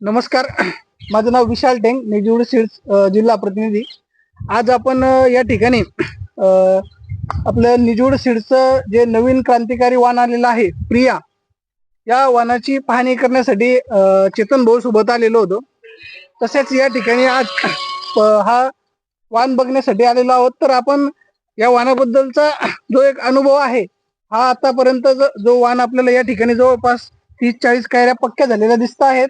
नमस्कार. माझं नाव विशाल tang निजूड seeds जिल्हा प्रतिनिधी. आज आपण या ठिकाणी आपलं निजूड सीड्सचं जे नवीन क्रांतिकारी वाण आलेलं आहे प्रिया या वाहनाची पाहणी करण्यासाठी चेतन भाऊ सोबत आलेलो होतो. तसेच या ठिकाणी आज हा वाहन बघण्यासाठी आलेलो आहोत. तर आपण या वाहनाबद्दलचा जो एक अनुभव आहे हा आतापर्यंत जो- जो वाहन आपल्याला या ठिकाणी जवळपास तीस चाळीस कायऱ्या पक्क्या झालेल्या दिसत आहेत.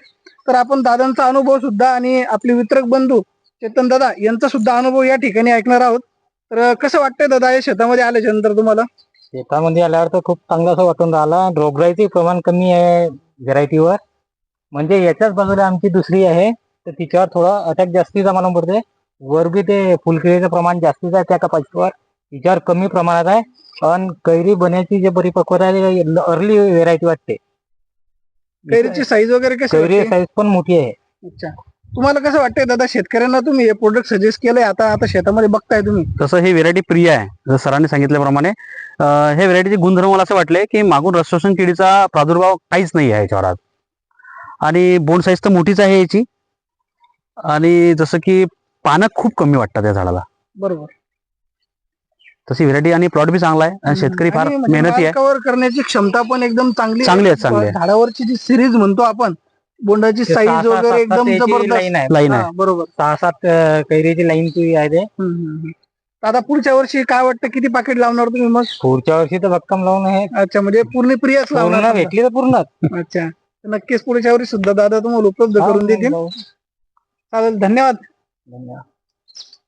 तर आपण दादांचा अनुभव सुद्धा आणि आपले वितरक बंधू चेतन दादा यांचा सुद्धा अनुभव या ठिकाणी ऐकणार आहोत. तर कसं वाटतंय दादा या शेतामध्ये आल्याच्यानंतर तुम्हाला? शेतामध्ये आल्यावर तर खूप चांगलं असं वाटून राहिला. रोगराईचे प्रमाण कमी आहे व्हेरायटीवर. म्हणजे याच्याच बाजूला आमची दुसरी आहे. तर तिच्यावर थोडं अटॅक जास्तीचा मला पडते वर बी ते फुलकिरीचं प्रमाण जास्तीच आहे त्या कपाशीवर. तिच्यावर कमी प्रमाणात आहे. आणि कैरी बनायची जे परिपक्वता आहे अर्ली व्हेरायटी वाटते. कैरीची साईज वगैरे कशी? साईज पण मोठी आहे. अच्छा. तुम्हाला कसं वाटतंय दादा शेतकऱ्यांना तुम्ही हे प्रोडक्ट सजेस्ट केलंय आता आता शेतामध्ये बघताय तुम्ही? तसं ही व्हेरायटी प्रिय आहे जसं सरांनी सांगितल्याप्रमाणे. हे व्हेरायटीचे गुणधर्म मला असं वाटले की मागून रसोशन किडीचा प्रादुर्भाव काहीच नाही आहे याच्यावर आज. आणि बोंड साईज तर मोठीच आहे याची. आणि जसं की पानं खूप कमी वाटतात या झाडाला. बरोबर. तशी व्हेरायटी आणि प्लॉट बी चांगला आहे. आणि शेतकरी फार आणि म्हणजे मेहनती आहे. कव्हर करण्याची क्षमता पण एकदम चांगली चांगली आहे, चांगली आहे. झाडावरची जी सिरीज म्हणतो आपण बोंडाची ते साईज सहा- वगैरे सात- एकदम याची जबरदस्त. लाईन आहे. लाईन हा, बरोबर. सहा सात अं, कैरीची लाईन ती आहे ते. हम्म, हम्म, हम्म. आता पुढच्या वर्षी काय वाटतं किती पाकिट लावणार तुम्ही मग? पुढच्या वर्षी तर भक्कम लावून आहे. अच्छा म्हणजे पूर्ण प्रियच पूर्ण लावणार भेटली तर पूर्ण. अच्छा. तर नक्कीच पुढच्या वर्षी सुद्धा दादा तुम्हाला उपलब्ध करून देतील. चालेल धन्यवाद. धन्यवाद.